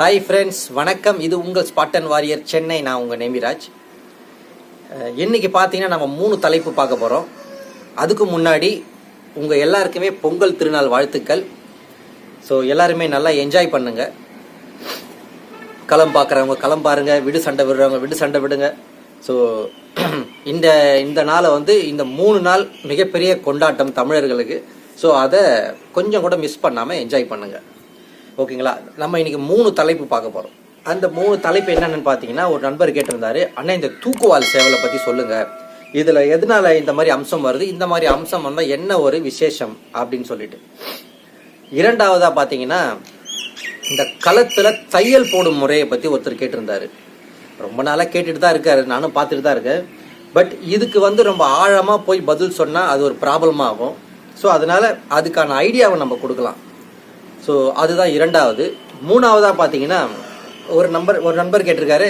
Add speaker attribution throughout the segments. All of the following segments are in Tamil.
Speaker 1: ஹாய் ஃப்ரெண்ட்ஸ் வணக்கம். இது உங்கள் ஸ்பாட்டன் வாரியர் சென்னை நான் உங்கள் நேமிராஜ். அஹ், இன்னைக்கு பார்த்தீங்கன்னா நம்ம மூணு தலைப்பு பார்க்க போகிறோம் அதுக்கு முன்னாடி உங்கள் எல்லாருக்குமே பொங்கல் திருநாள் வாழ்த்துக்கள். ஸோ எல்லாருமே நல்லா என்ஜாய் பண்ணுங்க. களம் பார்க்குறவங்க களம் பாருங்கள் விடு சண்டை விடுறவங்க விடு சண்டை விடுங்க. ஸோ இந்த இந்த நாளை வந்து இந்த மூணு நாள் மிகப்பெரிய கொண்டாட்டம் தமிழர்களுக்கு. ஸோ அதை கொஞ்சம் கூட மிஸ் பண்ணாமல் என்ஜாய் பண்ணுங்கள் ஓகேங்களா? நம்ம இன்னைக்கு மூணு தலைப்பு பார்க்க போகிறோம் அந்த மூணு தலைப்பு என்னென்னு பார்த்தீங்கன்னா ஒரு நண்பர் கேட்டிருந்தாரு. அண்ணா இந்த தூக்குவால் சேவலை பற்றி சொல்லுங்க. இதில் எதனால இந்த மாதிரி அம்சம் வருது? இந்த மாதிரி அம்சம் வந்தால் என்ன ஒரு விசேஷம்? அப்படின்னு சொல்லிட்டு. இரண்டாவதாக பார்த்தீங்கன்னா இந்த களத்தில் தையல் போடும் முறையை பற்றி ஒருத்தர் கேட்டிருந்தாரு. ரொம்ப நாளாக கேட்டுட்டு தான் இருக்காரு. நானும் பார்த்துட்டு தான் இருக்கேன். பட் இதுக்கு வந்து ரொம்ப ஆழமாக போய் பதில் சொன்னால் அது ஒரு ப்ராப்ளம் ஆகும். ஸோ அதனால் அதுக்கான ஐடியாவை நம்ம கொடுக்கலாம். ஸோ அதுதான் இரண்டாவது. மூணாவதாக பார்த்தீங்கன்னா ஒரு நம்பர் ஒரு நண்பர் கேட்டிருக்காரு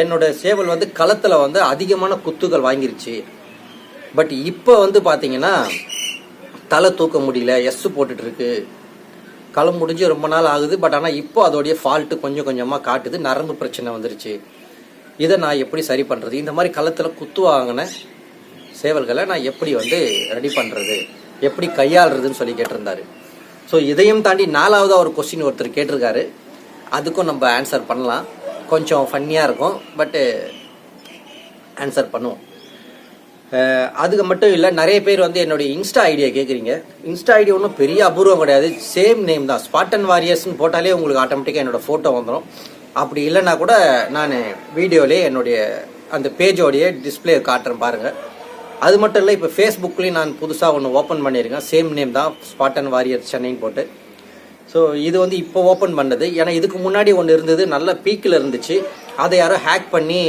Speaker 1: என்னோட சேவல் வந்து களத்தில் வந்து அதிகமான குத்துகள் வாங்கிருச்சு. பட் இப்போ வந்து பார்த்தீங்கன்னா தலை தூக்க முடியல எஸ் போட்டுட்டு இருக்கு களம் முடிஞ்சு ரொம்ப நாள் ஆகுது. பட் ஆனால் இப்போ அதோடைய ஃபால்ட்டு கொஞ்சம் கொஞ்சமாக காட்டுது. நரம்பு பிரச்சனை வந்துருச்சு. இதை நான் எப்படி சரி பண்ணுறது இந்த மாதிரி களத்தில் குத்து வாங்கின சேவல்களை நான் எப்படி வந்து ரெடி பண்ணுறது எப்படி கையாளுறதுன்னு சொல்லி கேட்டிருந்தாரு. ஸோ இதையும் தாண்டி நாலாவதாக ஒரு கொஸ்டின் ஒருத்தர் கேட்டிருக்காரு. அதுக்கும் நம்ம ஆன்சர் பண்ணலாம். கொஞ்சம் ஃபன்னியாக இருக்கும் பட்டு ஆன்சர் uh, பண்ணுவோம். Uh, அதுக்கு மட்டும் இல்லை நிறைய பேர் வந்து என்னுடைய இன்ஸ்டா ஐடியா கேட்குறீங்க இன்ஸ்டா ஐடியா ஒன்றும் பெரிய அபூர்வம் கிடையாது. சேம் நேம் தான். ஸ்பாட்டன் வாரியர்ஸ்னு போட்டாலே உங்களுக்கு ஆட்டோமேட்டிக்காக என்னோட ஃபோட்டோ வந்துடும் அப்படி இல்லைன்னா கூட நான் வீடியோலேயே என்னுடைய அந்த பேஜோடைய டிஸ்பிளே காட்டுறேன் பாருங்கள் அது மட்டும் இல்லை இப்போ ஃபேஸ்புக்லேயும் நான் புதுசாக ஒன்று ஓப்பன் பண்ணியிருக்கேன். சேம் நேம் தான் ஸ்பாட்டன் வாரியர் சென்னைன்னு போட்டு. ஸோ இது வந்து இப்போ ஓப்பன் பண்ணது. ஏன்னா இதுக்கு முன்னாடி ஒன்று இருந்தது நல்ல பீக்கில் இருந்துச்சு. அதை யாரோ ஹேக் பண்ணி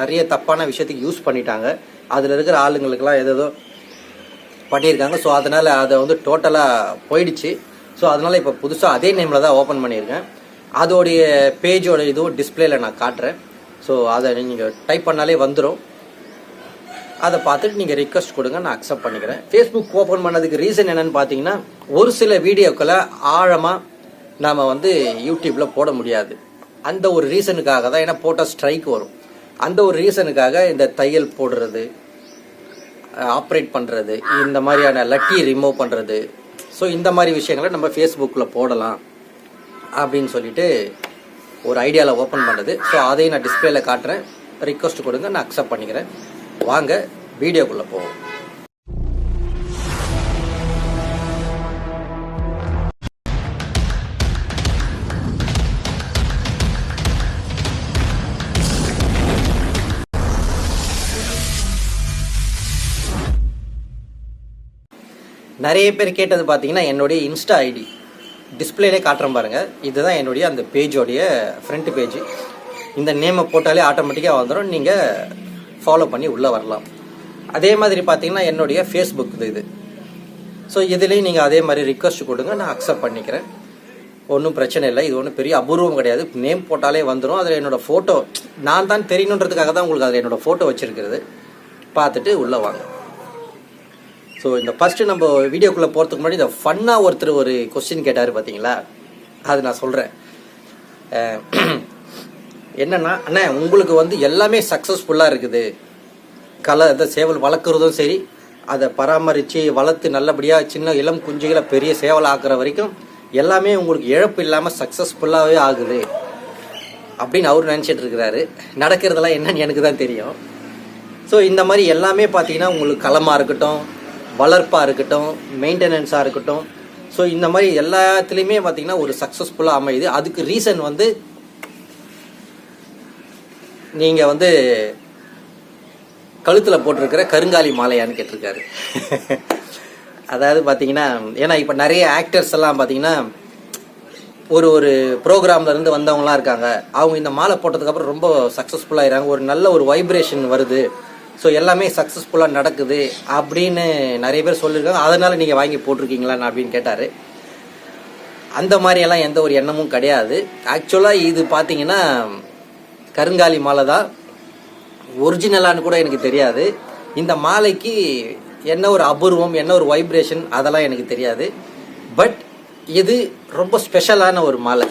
Speaker 1: நிறைய தப்பான விஷயத்துக்கு யூஸ் பண்ணிட்டாங்க. அதில் இருக்கிற ஆளுங்களுக்கெல்லாம் ஏதேதோ பண்ணியிருக்காங்க. ஸோ அதனால் அதை வந்து டோட்டலாக போயிடுச்சு. ஸோ அதனால் இப்போ புதுசாக அதே நேமில் தான் ஓப்பன் பண்ணியிருக்கேன். அதோடைய பேஜோட இதுவும் டிஸ்பிளேல நான் காட்டுறேன். ஸோ அதை நீங்கள் டைப் பண்ணாலே வந்துடும் அதை பார்த்துட்டு நீங்கள் ரிக்வஸ்ட் கொடுங்க நான் அக்செப்ட் பண்ணிக்கிறேன். ஃபேஸ்புக் ஓப்பன் பண்ணதுக்கு ரீசன் என்னன்னு பார்த்தீங்கன்னா ஒரு சில வீடியோக்களை ஆழமாக நாம் வந்து யூடியூப்பில் போட முடியாது. அந்த ஒரு ரீசனுக்காக தான் ஏன்னா போட்டால் ஸ்ட்ரைக் வரும். அந்த ஒரு ரீசனுக்காக இந்த தையல் போடுறது ஆப்ரேட் பண்ணுறது இந்த மாதிரியான லட்டி ரிமூவ் பண்ணுறது ஸோ இந்த மாதிரி விஷயங்களை நம்ம ஃபேஸ்புக்கில் போடலாம் அப்படின்னு சொல்லிட்டு ஒரு ஐடியாவில் ஓப்பன் பண்ணுறது ஸோ அதையும் நான் டிஸ்பிளேல காட்டுறேன். ரிக்வஸ்ட் கொடுங்க நான் அக்செப்ட் பண்ணிக்கிறேன். வாங்க வீடியோக்குள்ளே போவோம். நிறைய பேர் கேட்டது பார்த்தீங்கன்னா என்னுடைய இன்ஸ்டா ஐடி. டிஸ்பிளேலே காட்டுறேன் பாருங்கள் இதுதான் என்னுடைய அந்த பேஜோடைய ஃப்ரண்ட் பேஜ் இந்த நேமை போட்டாலே ஆட்டோமேட்டிக்காக வந்துடும் நீங்கள் ஃபாலோ பண்ணி உள்ளே வரலாம். அதே மாதிரி பார்த்தீங்கன்னா என்னுடைய ஃபேஸ்புக் இது. இது ஸோ இதுலேயும் நீங்கள் அதே மாதிரி ரிக்வஸ்ட் கொடுங்க நான் அக்செப்ட் பண்ணிக்கிறேன். ஒன்றும் பிரச்சனை இல்லை. இது ஒன்றும் பெரிய அபூர்வம் கிடையாது. நேம் போட்டாலே வந்துடும் அதில் என்னோட ஃபோட்டோ நான் தான் தெரியணுன்றதுக்காக தான் உங்களுக்கு அதில் என்னோட ஃபோட்டோ வச்சுருக்கிறது. பார்த்துட்டு உள்ளே வாங்க. ஸோ இந்த ஃபஸ்ட்டு நம்ம வீடியோக்குள்ளே போகிறதுக்கு முன்னாடி இந்த ஃபன்னாக ஒருத்தர் ஒரு கொஸ்டின் கேட்டார் பார்த்தீங்களா அது நான் சொல்கிறேன் என்னன்னா அண்ணா உங்களுக்கு வந்து எல்லாமே சக்ஸஸ்ஃபுல்லாக இருக்குது. கலை இந்த சேவல் வளர்க்குறதும் சரி அதை பராமரித்து வளர்த்து நல்லபடியாக சின்ன இளம் குஞ்சுகளை பெரிய சேவல் ஆக்குற வரைக்கும் எல்லாமே உங்களுக்கு இழப்பு இல்லாமல் சக்ஸஸ்ஃபுல்லாகவே ஆகுது. அப்படின்னு அவர் நினச்சிட்டு இருக்கிறாரு. நடக்கிறதெல்லாம் என்னன்னு எனக்கு தான் தெரியும். ஸோ இந்த மாதிரி எல்லாமே பார்த்தீங்கன்னா உங்களுக்கு களமாக இருக்கட்டும் வளர்ப்பாக இருக்கட்டும் மெயின்டெனன்ஸாக இருக்கட்டும். ஸோ இந்த மாதிரி எல்லாத்துலேயுமே பார்த்தீங்கன்னா ஒரு சக்ஸஸ்ஃபுல்லாக அமையுது. அதுக்கு ரீசன் வந்து நீங்கள் வந்து கழுத்தில் போட்டிருக்கிற கருங்காலி மாலையான்னு கேட்டிருக்காரு. அதாவது பார்த்தீங்கன்னா ஏன்னா இப்போ நிறைய ஆக்டர்ஸ் எல்லாம் பார்த்தீங்கன்னா ஒரு ஒரு ப்ரோக்ராம்லேருந்து இருந்து இருக்காங்க. அவங்க இந்த மாலை போட்டதுக்கப்புறம் ரொம்ப சக்ஸஸ்ஃபுல்லாகிறாங்க ஒரு நல்ல ஒரு வைப்ரேஷன் வருது. ஸோ எல்லாமே சக்ஸஸ்ஃபுல்லாக நடக்குது அப்படின்னு நிறைய பேர் சொல்லியிருக்காங்க. அதனால் நீங்கள் வாங்கி போட்டிருக்கீங்களா அப்படின்னு கேட்டார். அந்த மாதிரியெல்லாம் எந்த ஒரு எண்ணமும் கிடையாது. ஆக்சுவலாக இது பார்த்தீங்கன்னா கருங்காலி மாலை தான் ஒரிஜினலான்னு கூட எனக்கு தெரியாது. இந்த மாலைக்கு என்ன ஒரு அபூர்வம் என்ன ஒரு வைப்ரேஷன் அதெல்லாம் எனக்கு தெரியாது. பட் இது ரொம்ப ஸ்பெஷலான ஒரு மாலை.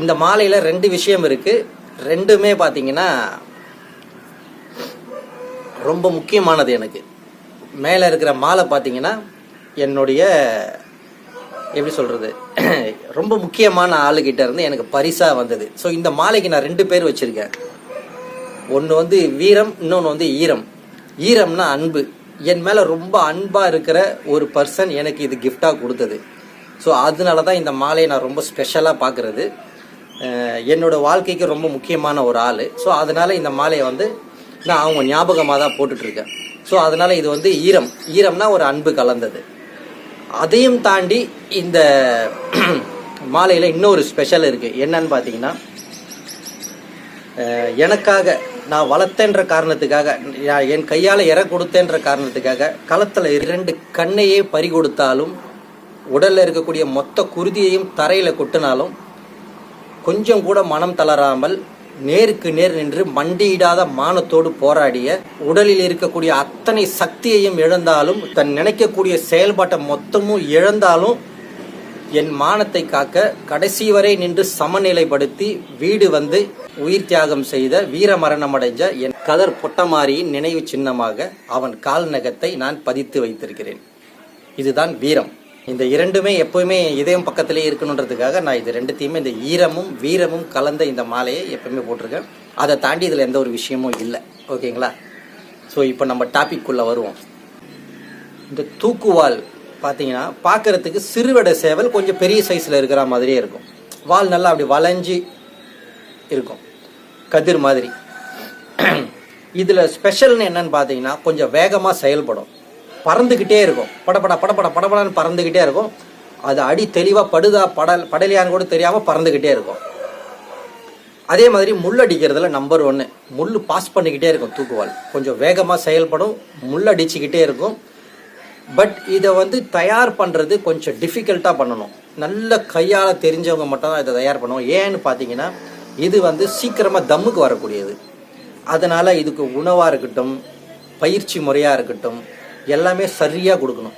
Speaker 1: இந்த மாலையில் ரெண்டு விஷயம் இருக்குது ரெண்டுமே பார்த்தீங்கன்னா ரொம்ப முக்கியமானது எனக்கு. மேலே இருக்கிற மாலை பார்த்தீங்கன்னா என்னுடைய எப்படி சொல்கிறது ரொம்ப முக்கியமான ஆளுகிட்ட இருந்து எனக்கு பரிசாக வந்தது. ஸோ இந்த மாலைக்கு நான் ரெண்டு பேர் வச்சுருக்கேன். ஒன்று வந்து வீரம் இன்னொன்று வந்து ஈரம். ஈரம்னா அன்பு. என் மேலே ரொம்ப அன்பாக இருக்கிற ஒரு பர்சன் எனக்கு இது கிஃப்டாக கொடுத்தது. ஸோ அதனால தான் இந்த மாலையை நான் ரொம்ப ஸ்பெஷலாக பார்க்குறது என்னோடய வாழ்க்கைக்கு ரொம்ப முக்கியமான ஒரு ஆள். ஸோ அதனால இந்த மாலையை வந்து நான் அவங்க ஞாபகமாக தான் போட்டுட்ருக்கேன் ஸோ அதனால் இது வந்து ஈரம். ஈரம்னா ஒரு அன்பு கலந்தது. அதையும் தாண்டி இந்த மாலையில் இன்னொரு ஸ்பெஷல் இருக்குது என்னன்னு பார்த்தீங்கன்னா எனக்காக நான் வளர்த்தேன்ற காரணத்துக்காக நான் என் கையால் இற கொடுத்தேன்ற காரணத்துக்காக களத்தில் இரண்டு கண்ணையே பறி கொடுத்தாலும் உடலில் இருக்கக்கூடிய மொத்த குருதியையும் தரையில் கொட்டினாலும் கொஞ்சம் கூட மனம் தளராமல் நேருக்கு நேர் நின்று மண்டியிடாத மானத்தோடு போராடிய உடலில் இருக்கக்கூடிய அத்தனை சக்தியையும் இழந்தாலும் தன் நினைக்கக்கூடிய செயல்பாட்டை மொத்தமும் இழந்தாலும் என் மானத்தை காக்க கடைசி வரை நின்று சமநிலைப்படுத்தி வீடு வந்து உயிர் தியாகம் செய்த வீர மரணம் அடைஞ்ச என் கதர் பொட்டமாரியின் நினைவு சின்னமாக அவன் கால் நகத்தை நான் பதித்து வைத்திருக்கிறேன். இதுதான் வீரம். இந்த இரண்டுமே எப்பவுமே இதயம் பக்கத்திலே இருக்கணுன்றதுக்காக நான் இது ரெண்டுத்தையுமே இந்த ஈரமும் வீரமும் கலந்த இந்த மாலையை எப்பவுமே போட்டிருக்கேன். அதை தாண்டி இதில் எந்த ஒரு விஷயமும் இல்லை. ஓகேங்களா? ஸோ இப்போ நம்ம டாபிக் வருவோம். இந்த தூக்குவால் பார்த்தீங்கன்னா பார்க்கறதுக்கு சிறுவடை சேவல் கொஞ்சம் பெரிய சைஸில் இருக்கிற மாதிரியே இருக்கும். வால் நல்லா அப்படி வளைஞ்சி இருக்கும். கதிர் மாதிரி. இதில் ஸ்பெஷல்னு என்னன்னு பார்த்தீங்கன்னா கொஞ்சம் வேகமாக செயல்படும். பறந்துக்கிட்டே இருக்கும். படபட படபட படபடன்னு பறந்துக்கிட்டே இருக்கும். அது அடி தெளிவாக படுதா படல் படலையான்னு கூட தெரியாமல் பறந்துக்கிட்டே இருக்கும். அதே மாதிரி முள் அடிக்கிறதுல நம்பர் ஒன்று முள் பாஸ் பண்ணிக்கிட்டே இருக்கும் தூக்குவால். கொஞ்சம் வேகமாக செயல்படும் முள் அடிச்சுக்கிட்டே இருக்கும். பட் இதை வந்து தயார் பண்ணுறது கொஞ்சம் டிஃபிகல்ட்டாக பண்ணணும். நல்ல கையால் தெரிஞ்சவங்க மட்டும் தான் இதை தயார் பண்ணுவோம். ஏன்னு பார்த்தீங்கன்னா இது வந்து சீக்கிரமாக தம்முக்கு வரக்கூடியது. அதனால் இதுக்கு உணவாக இருக்கட்டும் பயிற்சி முறையாக இருக்கட்டும் எல்லாமே சரியாக கொடுக்கணும்.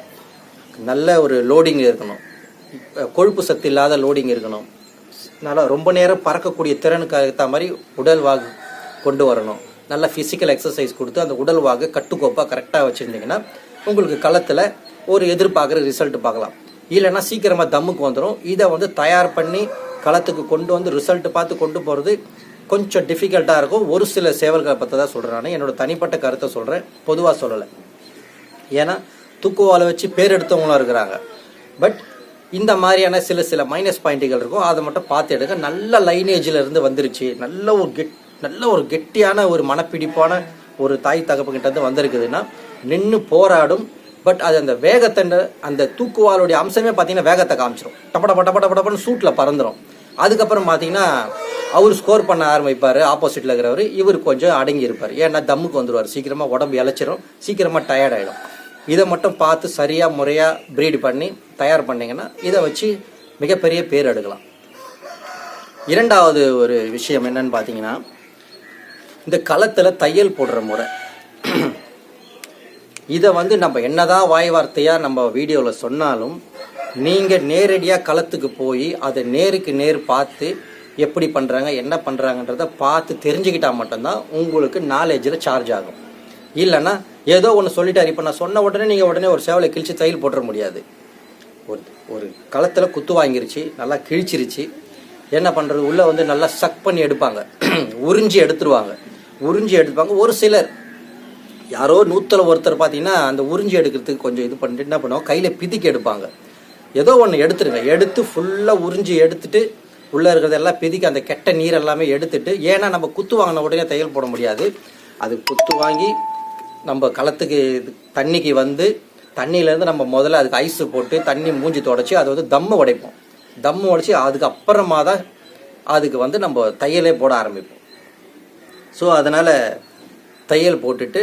Speaker 1: நல்ல ஒரு லோடிங் இருக்கணும். கொழுப்பு சத்து இல்லாத லோடிங் இருக்கணும். நல்லா ரொம்ப நேரம் பறக்கக்கூடிய திறனுக்கு ஏற்ற மாதிரி உடல் வாகு கொண்டு வரணும். நல்ல ஃபிசிக்கல் எக்ஸசைஸ் கொடுத்து அந்த உடல் வாகு கட்டுக்கோப்பாக கரெக்டாக வச்சுருந்தீங்கன்னா உங்களுக்கு களத்தில் ஒரு எதிர்பார்க்குற ரிசல்ட் பார்க்கலாம். இல்லைன்னா சீக்கிரமாக தம்முக்கு வந்துடும் இதை வந்து தயார் பண்ணி களத்துக்கு கொண்டு வந்து ரிசல்ட் பார்த்து கொண்டு போகிறது கொஞ்சம் டிஃபிகல்ட்டாக இருக்கும். ஒரு சில சேவல்களை பற்றி தான் சொல்கிறேன் நான். என்னோட தனிப்பட்ட கருத்தை சொல்கிறேன் பொதுவாக சொல்லலை. ஏன்னா தூக்குவாலை வச்சு பேர் எடுத்தவங்களும் இருக்கிறாங்க. பட் இந்த மாதிரியான சில சில மைனஸ் பாயிண்ட்டுகள் இருக்கும். அதை மட்டும் பார்த்து எடுக்க நல்ல லைனேஜில் இருந்து வந்துருச்சு. நல்ல ஒரு கெட் நல்ல ஒரு கெட்டியான ஒரு மனப்பிடிப்பான ஒரு தாய் தகப்புக்கிட்ட இருந்து வந்திருக்குதுன்னா நின்று போராடும். பட் அது அந்த வேகத்தை அந்த தூக்குவாலுடைய அம்சமே பார்த்தீங்கன்னா வேகத்தை காமிச்சிடும் டப்பட பட்ட பட்ட படப்பன்னு சூட்டில் பறந்துடும் அதுக்கப்புறம் பார்த்தீங்கன்னா அவர் ஸ்கோர் பண்ண ஆரம்பிப்பார். ஆப்போசிட்டில் இருக்கிறவர். இவர் கொஞ்சம் அடங்கி இருப்பார். ஏன்னா தம்முக்கு வந்துடுவார் சீக்கிரமாக உடம்பு இழைச்சிரும் சீக்கிரமாக டயர்ட் ஆகிடும் இதை மட்டும் பார்த்து சரியாக முறையாக ப்ரீட் பண்ணி தயார் பண்ணிங்கன்னா இதை வச்சு மிகப்பெரிய பேர் எடுக்கலாம். இரண்டாவது ஒரு விஷயம் என்னன்னு பார்த்தீங்கன்னா இந்த களத்தில் தையல் போடுற முறை. இதை வந்து நம்ம என்னதான் வாய் வார்த்தையாக நம்ம வீடியோவில் சொன்னாலும் நீங்கள் நேரடியாக களத்துக்கு போய் அதை நேருக்கு நேர் பார்த்து எப்படி பண்ணுறாங்க என்ன பண்ணுறாங்கன்றத பார்த்து தெரிஞ்சுக்கிட்டால் மட்டும்தான் உங்களுக்கு நாலேஜில் சார்ஜ் ஆகும். இல்லைன்னா ஏதோ ஒன்று சொல்லிட்டார். இப்போ நான் சொன்ன உடனே நீங்கள் உடனே ஒரு சேவலை கிழிச்சு தையல் போட்டுற முடியாது. ஒரு ஒரு களத்தில் குத்து வாங்கிருச்சு நல்லா கிழிச்சிருச்சு. என்ன பண்ணுறது உள்ளே வந்து நல்லா சக் பண்ணி எடுப்பாங்க. உறிஞ்சி எடுத்துருவாங்க. உறிஞ்சி எடுப்பாங்க. ஒரு சிலர் யாரோ நூற்றில் ஒருத்தர் பார்த்தீங்கன்னா அந்த உறிஞ்சி எடுக்கிறதுக்கு கொஞ்சம் இது பண்ணிட்டு என்ன பண்ணுவோம் கையில் பிதிக்கி எடுப்பாங்க. ஏதோ ஒன்று எடுத்துருங்க. எடுத்து ஃபுல்லாக உறிஞ்சி எடுத்துட்டு உள்ளே இருக்கிறதெல்லாம் பிதிக்கி அந்த கெட்ட நீர் எல்லாமே எடுத்துட்டு ஏன்னா நம்ம குத்து வாங்கின உடனே தையல் போட முடியாது. அது குத்து வாங்கி நம்ம களத்துக்கு இது- தண்ணிக்கு வந்து தண்ணியிலேருந்து நம்ம முதல்ல அதுக்கு ஐஸ் போட்டு தண்ணி மூஞ்சி தொடச்சி அதை வந்து தம்மு உடைப்போம். தம்மு உடைச்சி அதுக்கு அப்புறமா தான் அதுக்கு வந்து நம்ம தையலே போட ஆரம்பிப்போம். ஸோ அதனால் தையல் போட்டுட்டு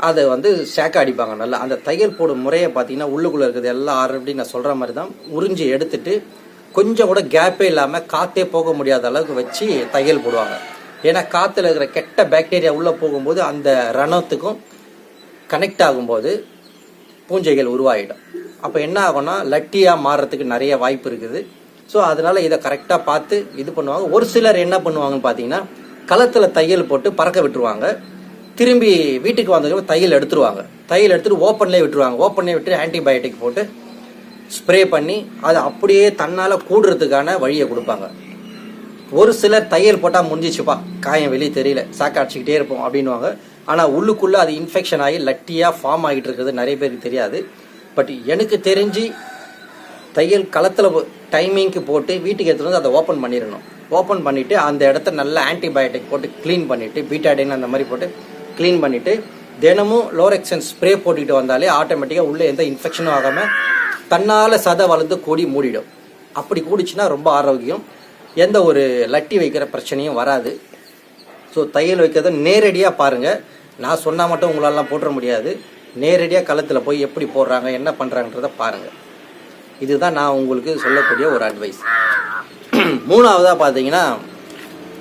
Speaker 1: அதை வந்து சேக்க அடிப்பாங்க நல்லா. அந்த தையல் போடும் முறையை பார்த்தீங்கன்னா உள்ளுக்குள்ளே இருக்கிறது எல்லாம் ஆல்ரெடி நான் சொல்கிற மாதிரி தான் உறிஞ்சி எடுத்துட்டு கொஞ்சம் கூட கேப்பே இல்லாமல் காற்றே போக முடியாத அளவுக்கு வச்சு தையல் போடுவாங்க. ஏன்னா காற்றுல இருக்கிற கெட்ட பாக்டீரியா உள்ளே போகும்போது அந்த ரணத்துக்கும் கனெக்ட் ஆகும்போது பூஞ்சைகள் உருவாகிடும் அப்போ என்ன ஆகும்னா லட்டியாக மாறுறதுக்கு நிறைய வாய்ப்பு இருக்குது. ஸோ அதனால் இதை கரெக்டாக பார்த்து இது பண்ணுவாங்க. ஒரு சிலர் என்ன பண்ணுவாங்கன்னு பார்த்தீங்கன்னா களத்தில் தையல் போட்டு பறக்க விட்டுருவாங்க. திரும்பி வீட்டுக்கு வந்ததுக்கு தையல் எடுத்துருவாங்க. தையல் எடுத்துகிட்டு ஓப்பன்லேயே விட்டுருவாங்க. ஓப்பன்லேயே விட்டு ஆன்டிபயோட்டிக் போட்டு ஸ்ப்ரே பண்ணி அது அப்படியே தன்னால் கூடுறதுக்கான வழியை கொடுப்பாங்க. ஒரு சிலர் தையல் போட்டால் முடிஞ்சிச்சுப்பா. காயம் வெளியே தெரியல. சாக்க அடிச்சுக்கிட்டே இருப்போம் அப்படின்வாங்க ஆனால் உள்ளுக்குள்ளே அது இன்ஃபெக்ஷன் ஆகி லட்டியாக ஃபார்ம் ஆகிட்டு இருக்கிறது நிறைய பேருக்கு தெரியாது. பட் எனக்கு தெரிஞ்சு தையல் களத்தில் டைமிங்க்கு போட்டு வீட்டுக்கு எடுத்துகிட்டு வந்து அதை ஓப்பன் பண்ணிடணும். ஓப்பன் பண்ணிவிட்டு அந்த இடத்த நல்லா ஆன்டிபயோட்டிக் போட்டு க்ளீன் பண்ணிவிட்டு பீட்டாடின் அந்த மாதிரி போட்டு க்ளீன் பண்ணிவிட்டு தினமும் லோரெக்சன் ஸ்ப்ரே போட்டுக்கிட்டு வந்தாலே ஆட்டோமேட்டிக்காக உள்ளே எந்த இன்ஃபெக்ஷனும் ஆகாமல் தன்னால் சதை வளர்ந்து கூடி மூடிடும். அப்படி கூடிச்சுன்னா ரொம்ப ஆரோக்கியம். எந்த ஒரு லட்டி வைக்கிற பிரச்சனையும் வராது. ஸோ தையல் வைக்கிறத நேரடியாக பாருங்கள் நான் சொன்னால் மட்டும் உங்களாலாம் போட்டுற முடியாது. நேரடியாக களத்தில் போய் எப்படி போடுறாங்க என்ன பண்ணுறாங்கன்றத பாருங்கள் இதுதான் நான் உங்களுக்கு சொல்லக்கூடிய ஒரு அட்வைஸ் மூணாவதாக பார்த்தீங்கன்னா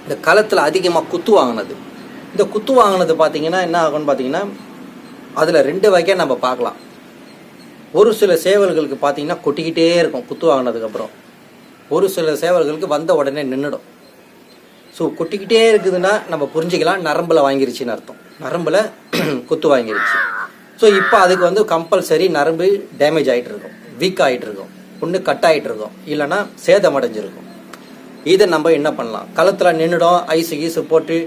Speaker 1: இந்த களத்தில் அதிகமாக குத்து வாங்கினது. இந்த குத்து வாங்கினது பார்த்தீங்கன்னா என்ன ஆகும்னு பார்த்தீங்கன்னா அதில் ரெண்டு வகையாக நம்ம பார்க்கலாம். ஒரு சில சேவல்களுக்கு பார்த்தீங்கன்னா கொட்டிக்கிட்டே இருக்கும் குத்து வாங்கினதுக்கப்புறம் ஒரு சில சேவல்களுக்கு வந்த உடனே நின்றுடும் ஸோ கொட்டிக்கிட்டே இருக்குதுன்னா நம்ம புரிஞ்சுக்கலாம் நரம்பில் வாங்கிருச்சுன்னு அர்த்தம். நரம்பில் குத்து வாங்கிருச்சு. ஸோ இப்போ அதுக்கு வந்து கம்பல்சரி நரம்பு டேமேஜ் ஆகிட்டு இருக்கும். வீக் ஆகிட்டு இருக்கும். ஒன்று கட் ஆகிட்டு இருக்கும். இல்லைன்னா சேதம் அடைஞ்சிருக்கும். இதை நம்ம என்ன பண்ணலாம்? களத்தில் நின்றுடும் ஐஸு கீஸு போட்டு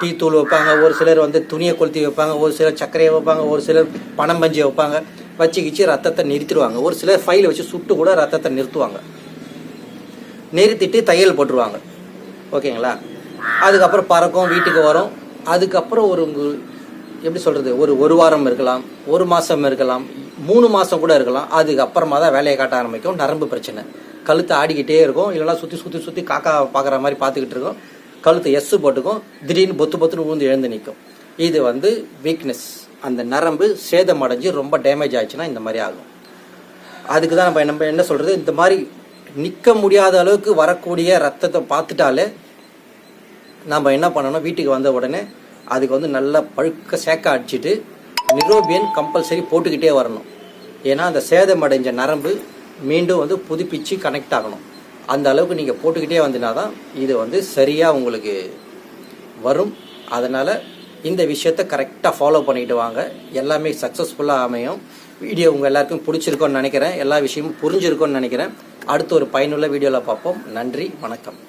Speaker 1: டீ தூள் வைப்பாங்க. ஒரு சிலர் வந்து துணியை கொளுத்தி வைப்பாங்க. ஒரு சிலர் சர்க்கரையை வைப்பாங்க. ஒரு சிலர் பணம் பஞ்சி வைப்பாங்க. வச்சு கிச்சு ரத்தத்தை நிறுத்திடுவாங்க. ஒரு சிலர் ஃபைல் வச்சு சுட்டு கூட ரத்தத்தை நிறுத்துவாங்க. நிறுத்திட்டு தையல் போட்டுருவாங்க. ஓகேங்களா? அதுக்கப்புறம் பறக்கும் வீட்டுக்கு வரும். அதுக்கப்புறம் ஒரு எப்படி சொல்கிறது ஒரு ஒரு வாரம் இருக்கலாம் ஒரு மாதம் இருக்கலாம் மூணு மாதம் கூட இருக்கலாம் அதுக்கப்புறமா தான் வேலையை காட்ட ஆரம்பிக்கும். நரம்பு பிரச்சனை. கழுத்து ஆடிக்கிட்டே இருக்கும். இல்லைனா சுற்றி சுற்றி சுற்றி காக்கா பார்க்குற மாதிரி பார்த்துக்கிட்டு இருக்கும். கழுத்து எஸ்ஸு போட்டுக்கும். திடீர்னு பொத்து பொத்துன்னு ஊந்து எழுந்து நிற்கும். இது வந்து வீக்னஸ் அந்த நரம்பு சேதம் அடைஞ்சு ரொம்ப டேமேஜ் ஆயிடுச்சுன்னா இந்த மாதிரி ஆகும். அதுக்கு தான் நம்ம நம்ம என்ன சொல்கிறது இந்த மாதிரி நிற்க முடியாத அளவுக்கு வரக்கூடிய ரத்தத்தை பார்த்துட்டாலே நம்ம என்ன பண்ணணும்? வீட்டுக்கு வந்த உடனே அதுக்கு வந்து நல்லா பழுக்க சேக்க அடிச்சுட்டு நிரோபியன் கம்பல்சரி போட்டுக்கிட்டே வரணும். ஏன்னா அந்த சேதம் அடைஞ்ச நரம்பு மீண்டும் வந்து புதுப்பிச்சு கனெக்ட் ஆகணும். அந்த அளவுக்கு நீங்கள் போட்டுக்கிட்டே வந்தினா தான் இது வந்து சரியாக உங்களுக்கு வரும். அதனால் இந்த விஷயத்த கரெக்டாக ஃபாலோ பண்ணிட்டு வாங்க. எல்லாமே சக்ஸஸ்ஃபுல்லாக அமையும். வீடியோ உங்கள் எல்லாருக்கும் பிடிச்சிருக்கோன்னு நினைக்கிறேன். எல்லா விஷயமும் புரிஞ்சிருக்கோன்னு நினைக்கிறேன். அடுத்த ஒரு பயனுள்ள வீடியோவில் பார்ப்போம். நன்றி வணக்கம்.